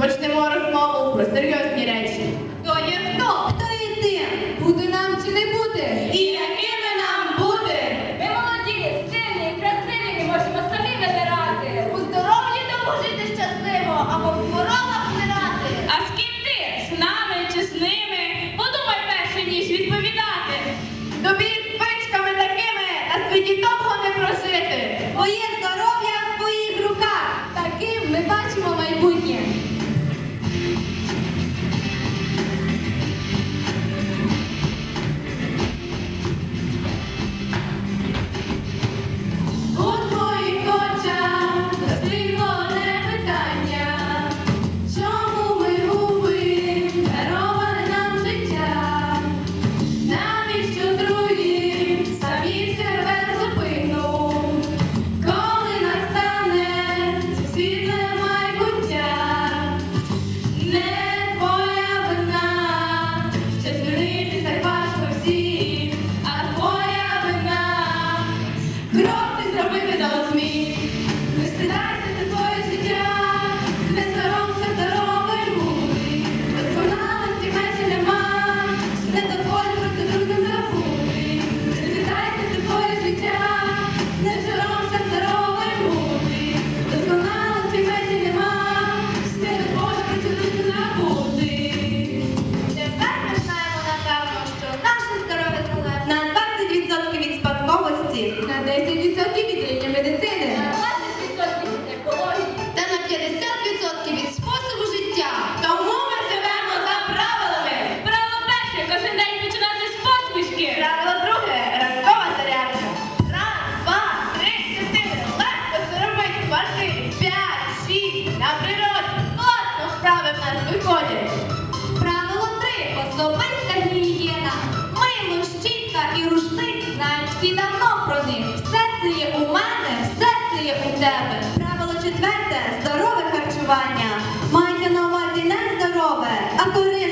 почнемо розмову про серйозні речі. Хто є хто? Хто є ти? І давно про них. Все це є у мене, все це є у тебе. Правило четверте здорове харчування. Майте на увазі не здорове, а корисне.